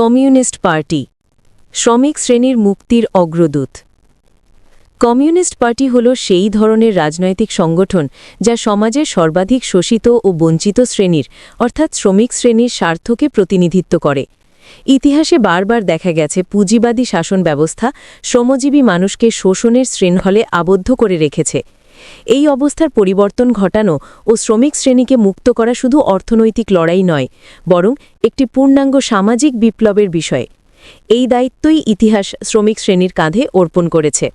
Communist party, শ্রমিক শ্রেণির মুক্তির অগ্রদূত। কমিউনিস্ট পার্টি হল সেই ধরনের রাজনৈতিক সংগঠন যা সমাজের সর্বাধিক শোষিত ও বঞ্চিত শ্রেণির, অর্থাৎ শ্রমিক শ্রেণির স্বার্থকে প্রতিনিধিত্ব করে। ইতিহাসে বারবার দেখা গেছে পুঁজিবাদী শাসন ব্যবস্থা শ্রমজীবী মানুষকে শোষণের শৃঙ্খলে আবদ্ধ করে রেখেছে। এই অবস্থার পরিবর্তন ঘটানো ও শ্রমিক শ্রেণীকে মুক্ত করা শুধু অর্থনৈতিক লড়াই নয়, বরং একটি পূর্ণাঙ্গ সামাজিক বিপ্লবের বিষয়। এই দায়িত্বই ইতিহাস শ্রমিক শ্রেণির কাঁধে অর্পণ করেছে।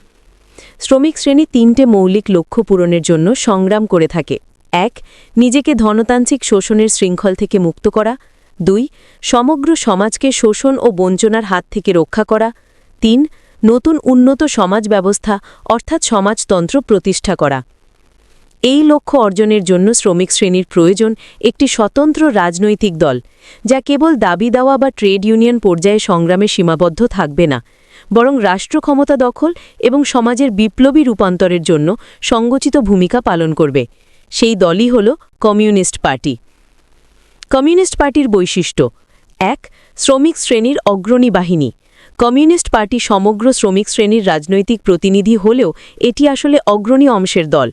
শ্রমিক শ্রেণি তিনটে মৌলিক লক্ষ্য পূরণের জন্য সংগ্রাম করে থাকে। এক, নিজেকে ধনতান্ত্রিক শোষণের শৃঙ্খল থেকে মুক্ত করা। দুই, সমগ্র সমাজকে শোষণ ও বঞ্চনার হাত থেকে রক্ষা করা। তিন নতুন উন্নত সমাজ ব্যবস্থা, অর্থাৎ সমাজতন্ত্র প্রতিষ্ঠা করা। এই লক্ষ্য অর্জনের জন্য শ্রমিক শ্রেণির প্রয়োজন একটি স্বতন্ত্র রাজনৈতিক দল, যা কেবল দাবি দেওয়া বা ট্রেড ইউনিয়ন পর্যায়ে সংগ্রামে সীমাবদ্ধ থাকবে না, বরং রাষ্ট্র ক্ষমতা দখল এবং সমাজের বিপ্লবী রূপান্তরের জন্য সংগঠিত ভূমিকা পালন করবে। সেই দলই হল কমিউনিস্ট পার্টি। কমিউনিস্ট পার্টির বৈশিষ্ট্য, এক, শ্রমিক শ্রেণির অগ্রণী বাহিনী। কমিউনিস্ট পার্টি সমগ্র শ্রমিক শ্রেণির রাজনৈতিক প্রতিনিধি হলেও এটি আসলে অগ্রণী অংশের দল।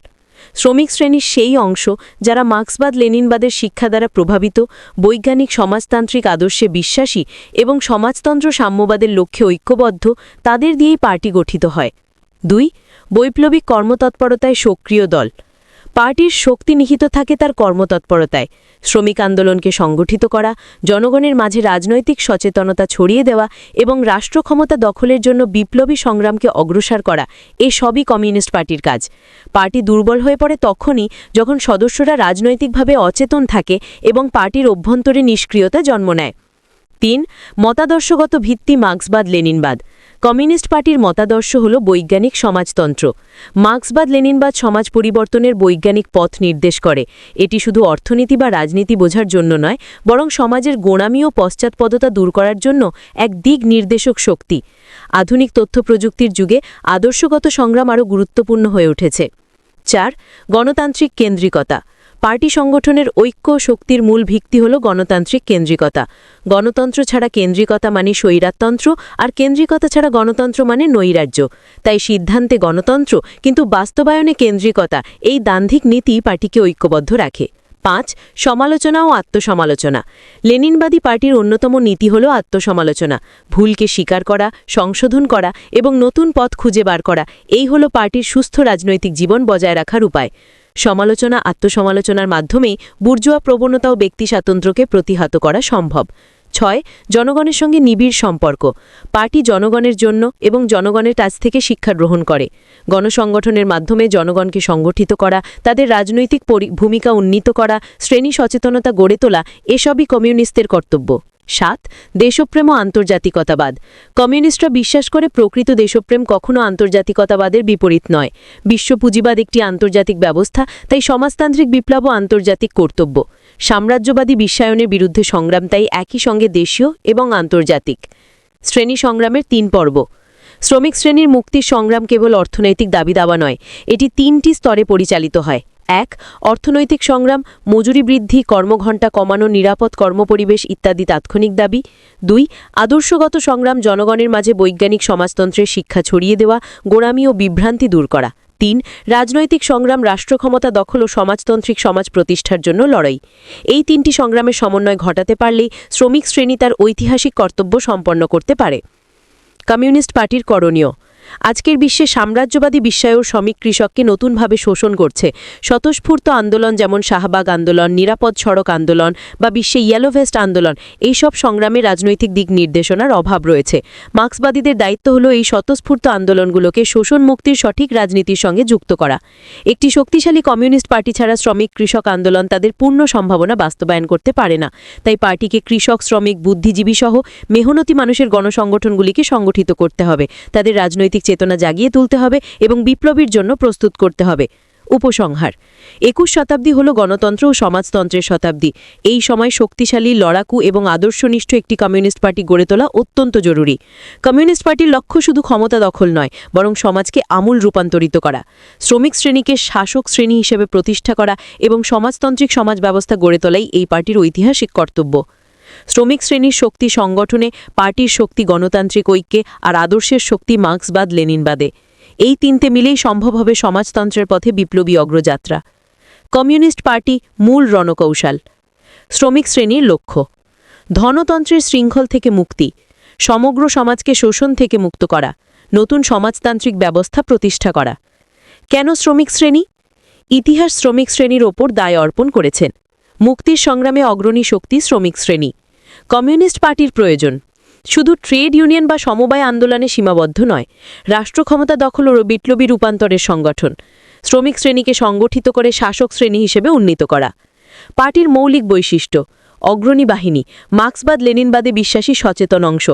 শ্রমিক শ্রেণির সেই অংশ যারা মার্ক্সবাদ, লেনিনবাদের শিক্ষা দ্বারা প্রভাবিত, বৈজ্ঞানিক সমাজতান্ত্রিক আদর্শে বিশ্বাসী এবং সমাজতন্ত্র সাম্যবাদের লক্ষ্যে ঐক্যবদ্ধ, তাদের দিয়েই পার্টি গঠিত হয়। দুই, বৈপ্লবিক কর্মতৎপরতায় সক্রিয় দল। পার্টির শক্তি নিহিত থাকে তার কর্মতৎপরতায়। শ্রমিক আন্দোলনকে সংগঠিত করা, জনগণের মাঝে রাজনৈতিক সচেতনতা ছড়িয়ে দেওয়া এবং রাষ্ট্র ক্ষমতা দখলের জন্য বিপ্লবী সংগ্রামকে অগ্রসর করা, এ সবই কমিউনিস্ট পার্টির কাজ। পার্টি দুর্বল হয়ে পড়ে তখনই যখন সদস্যরা রাজনৈতিকভাবে অচেতন থাকে এবং পার্টির অভ্যন্তরে নিষ্ক্রিয়তা জন্ম নেয়। তিন, মতাদর্শগত ভিত্তি মার্ক্সবাদ লেনিনবাদ কমিউনিস্ট পার্টির মতাদর্শ হল বৈজ্ঞানিক সমাজতন্ত্র। মার্ক্সবাদ লেনিনবাদ সমাজ পরিবর্তনের বৈজ্ঞানিক পথ নির্দেশ করে। এটি শুধু অর্থনীতি বা রাজনীতি বোঝার জন্য নয়, বরং সমাজের গোড়ামি ও পশ্চাৎপদতা দূর করার জন্য এক দিক নির্দেশক শক্তি। আধুনিক তথ্য প্রযুক্তির যুগে আদর্শগত সংগ্রাম আরও গুরুত্বপূর্ণ হয়ে উঠেছে। চার, গণতান্ত্রিক কেন্দ্রিকতা। পার্টি সংগঠনের ঐক্য শক্তির মূল ভিত্তি হল গণতান্ত্রিক কেন্দ্রিকতা। গণতন্ত্র ছাড়া কেন্দ্রিকতা মানে স্বৈরাতন্ত্র, আর কেন্দ্রিকতা ছাড়া গণতন্ত্র মানে নৈরাজ্য। তাই সিদ্ধান্তে গণতন্ত্র, কিন্তু বাস্তবায়নে কেন্দ্রিকতা, এই দান্ধিক নীতি পার্টিকে ঐক্যবদ্ধ রাখে। পাঁচ, সমালোচনা ও আত্মসমালোচনা। লেনিনবাদী পার্টির অন্যতম নীতি হল আত্মসমালোচনা। ভুলকে স্বীকার করা, সংশোধন করা এবং নতুন পথ খুঁজে বার করা, এই হল পার্টির সুস্থ রাজনৈতিক জীবন বজায় রাখার উপায়। সমালোচনা, আত্মসমালোচনার মাধ্যমেই বুর্জোয়া প্রবণতা ও ব্যক্তি স্বাতন্ত্র্যকে প্রতিহত করা সম্ভব। ছয়, জনগণের সঙ্গে নিবিড় সম্পর্ক। পার্টি জনগণের জন্য এবং জনগণের কাছ থেকে শিক্ষা গ্রহণ করে। গণসংগঠনের মাধ্যমে জনগণকে সংগঠিত করা, তাদের রাজনৈতিক ভূমিকা উন্নীত করা, শ্রেণি সচেতনতা গড়ে তোলা, এসবই কমিউনিস্টদের কর্তব্য। সাত, দেশপ্রেম ও আন্তর্জাতিকতাবাদ। কমিউনিস্টরা বিশ্বাস করে প্রকৃত দেশপ্রেম কখনো আন্তর্জাতিকতাবাদের বিপরীত নয়। বিশ্ব পুঁজিবাদ একটি আন্তর্জাতিক ব্যবস্থা, তাই সমাজতান্ত্রিক বিপ্লব ও আন্তর্জাতিক কর্তব্য। সাম্রাজ্যবাদী বিশ্বায়নের বিরুদ্ধে সংগ্রাম তাই একই সঙ্গে দেশীয় এবং আন্তর্জাতিক। শ্রেণি সংগ্রামের তিন পর্ব। শ্রমিক শ্রেণির মুক্তির সংগ্রাম কেবল অর্থনৈতিক দাবি দাবা নয়, এটি তিনটি স্তরে পরিচালিত হয়। এক, অর্থনৈতিক সংগ্রাম, মজুরি বৃদ্ধি, কর্মঘণ্টা কমানো, নিরাপদ কর্মপরিবেশ ইত্যাদি তাৎক্ষণিক দাবি। দুই, আদর্শগত সংগ্রাম, জনগণের মাঝে বৈজ্ঞানিক সমাজতন্ত্রের শিক্ষা ছড়িয়ে দেওয়া, গোড়ামি ও বিভ্রান্তি দূর করা। তিন, রাজনৈতিক সংগ্রাম, রাষ্ট্রক্ষমতা দখল ও সমাজতান্ত্রিক সমাজ প্রতিষ্ঠার জন্য লড়াই। এই তিনটি সংগ্রামের সমন্বয় ঘটাতে পারলেই শ্রমিক শ্রেণি তার ঐতিহাসিক কর্তব্য সম্পন্ন করতে পারে। কমিউনিস্ট পার্টির করণীয়। আজকের বিশ্বে সাম্রাজ্যবাদী বিশ্বায়র শ্রমিক কৃষককে নতুনভাবে শোষণ করছে। স্বতঃস্ফূর্ত আন্দোলন যেমন শাহবাগ আন্দোলন, নিরাপদ সড়ক আন্দোলন বা বিশ্বে ইয়েলো ভেস্ট আন্দোলন, এইসব সংগ্রামে রাজনৈতিক দিক নির্দেশনার অভাব রয়েছে। মার্ক্সবাদীদের দায়িত্ব হল এই স্বতঃস্ফূর্ত আন্দোলনগুলোকে শোষণ মুক্তির সঠিক রাজনীতির সঙ্গে যুক্ত করা। একটি শক্তিশালী কমিউনিস্ট পার্টি ছাড়া শ্রমিক কৃষক আন্দোলন তাদের পূর্ণ সম্ভাবনা বাস্তবায়ন করতে পারে না। তাই পার্টিকে কৃষক, শ্রমিক বুদ্ধিজীবী সহ মেহনতি মানুষের গণসংগঠনগুলিকে সংগঠিত করতে হবে। তাদের রাজনৈতিক চেতনা জাগিয়ে তুলতে হবে এবং বিপ্লবীর জন্য প্রস্তুত করতে হবে। উপসংহার। একুশ শতাব্দী হল গণতন্ত্র ও সমাজতন্ত্রের শতাব্দী। এই সময় শক্তিশালী, লড়াকু এবং আদর্শনিষ্ঠ একটি কমিউনিস্ট পার্টি গড়ে তোলা অত্যন্ত জরুরি। কমিউনিস্ট পার্টির লক্ষ্য শুধু ক্ষমতা দখল নয়, বরং সমাজকে আমূল রূপান্তরিত করা। শ্রমিক শ্রেণীকে শাসক শ্রেণি হিসেবে প্রতিষ্ঠা করা এবং সমাজতান্ত্রিক সমাজ ব্যবস্থা গড়ে তোলাই এই পার্টির ঐতিহাসিক কর্তব্য। শ্রমিক শ্রেণির শক্তি সংগঠনে পার্টির শক্তি গণতান্ত্রিক ঐক্যে আর আদর্শের শক্তি মার্ক্সবাদ লেনিনবাদে। এই তিনটে মিলেই সম্ভব হবে সমাজতন্ত্রের পথে বিপ্লবী অগ্রযাত্রা। কমিউনিস্ট পার্টি মূল রণকৌশল। শ্রমিক শ্রেণির লক্ষ্য। ধনতন্ত্রের শৃঙ্খল থেকে মুক্তি। সমগ্র সমাজকে শোষণ থেকে মুক্ত করা। নতুন সমাজতান্ত্রিক ব্যবস্থা প্রতিষ্ঠা করা। কেন শ্রমিক শ্রেণি? ইতিহাস শ্রমিক শ্রেণির ওপর দায় অর্পণ করেছেন। মুক্তির সংগ্রামে অগ্রণী শক্তি শ্রমিক শ্রেণি। কমিউনিস্ট পার্টির প্রয়োজন। শুধু ট্রেড ইউনিয়ন বা সমবায় আন্দোলনে সীমাবদ্ধ নয় রাষ্ট্র ক্ষমতা দখল ও বিপ্লবী রূপান্তরের সংগঠন, শ্রমিক শ্রেণীকে সংগঠিত করে শাসক শ্রেণি হিসেবে উন্নীত করা। পার্টির মৌলিক বৈশিষ্ট্য অগ্রণী বাহিনী, মার্ক্সবাদ লেনিনবাদে বিশ্বাসী সচেতন অংশ,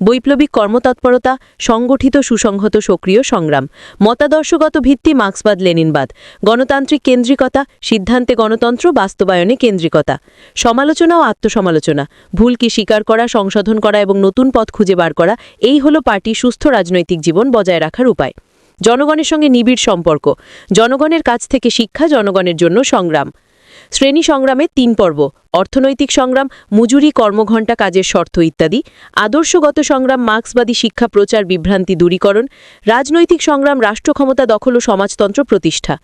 বৈপ্লবিক কর্মতৎপরতা, সংগঠিত সুসংহত সক্রিয় সংগ্রাম, মতাদর্শগত ভিত্তি মার্ক্সবাদ লেনিনবাদ, গণতান্ত্রিক কেন্দ্রিকতা, সিদ্ধান্তে গণতন্ত্র, বাস্তবায়নে কেন্দ্রিকতা, সমালোচনা ও আত্মসমালোচনা, ভুলকে স্বীকার করা, সংশোধন করা এবং নতুন পথ খুঁজে বার করা, এই হল পার্টি সুস্থ রাজনৈতিক জীবন বজায় রাখার উপায়। জনগণের সঙ্গে নিবিড় সম্পর্ক, জনগণের কাছ থেকে শিক্ষা, জনগণের জন্য সংগ্রাম। শ্রেণি সংগ্রামে তিন পর্ব, অর্থনৈতিক সংগ্রাম, মজুরি, কর্মঘণ্টা, কাজের শর্ত ইত্যাদি, আদর্শগত সংগ্রাম, মার্ক্সবাদী শিক্ষা, প্রচার, বিভ্রান্তি, দূরীকরণ, রাজনৈতিক সংগ্রাম রাষ্ট্র ক্ষমতা দখল ও সমাজতন্ত্র প্রতিষ্ঠা।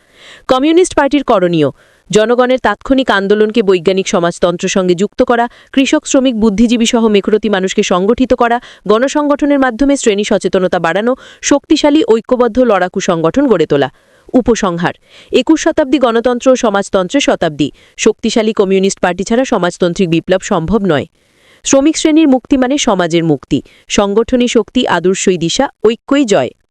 কমিউনিস্ট পার্টির করণীয়, জনগণের তাৎক্ষণিক আন্দোলনকে বৈজ্ঞানিক সমাজতন্ত্র সঙ্গে যুক্ত করা, কৃষক, শ্রমিক বুদ্ধিজীবী সহ মেকরতি মানুষকে সংগঠিত করা, গণসংগঠনের মাধ্যমে শ্রেণি সচেতনতা বাড়ানো, শক্তিশালী, ঐক্যবদ্ধ লড়াকু সংগঠন গড়ে তোলা। উপসংহার। একুশ শতাব্দী গণতন্ত্র সমাজতন্ত্রের শতাব্দী। শক্তিশালী কমিউনিস্ট পার্টি ছাড়া সমাজতান্ত্রিক বিপ্লব সম্ভব নয়। শ্রমিক শ্রেণির মুক্তি মানে সমাজের মুক্তি। সংগঠনী শক্তি, আদর্শই দিশা, ঐক্যই জয়।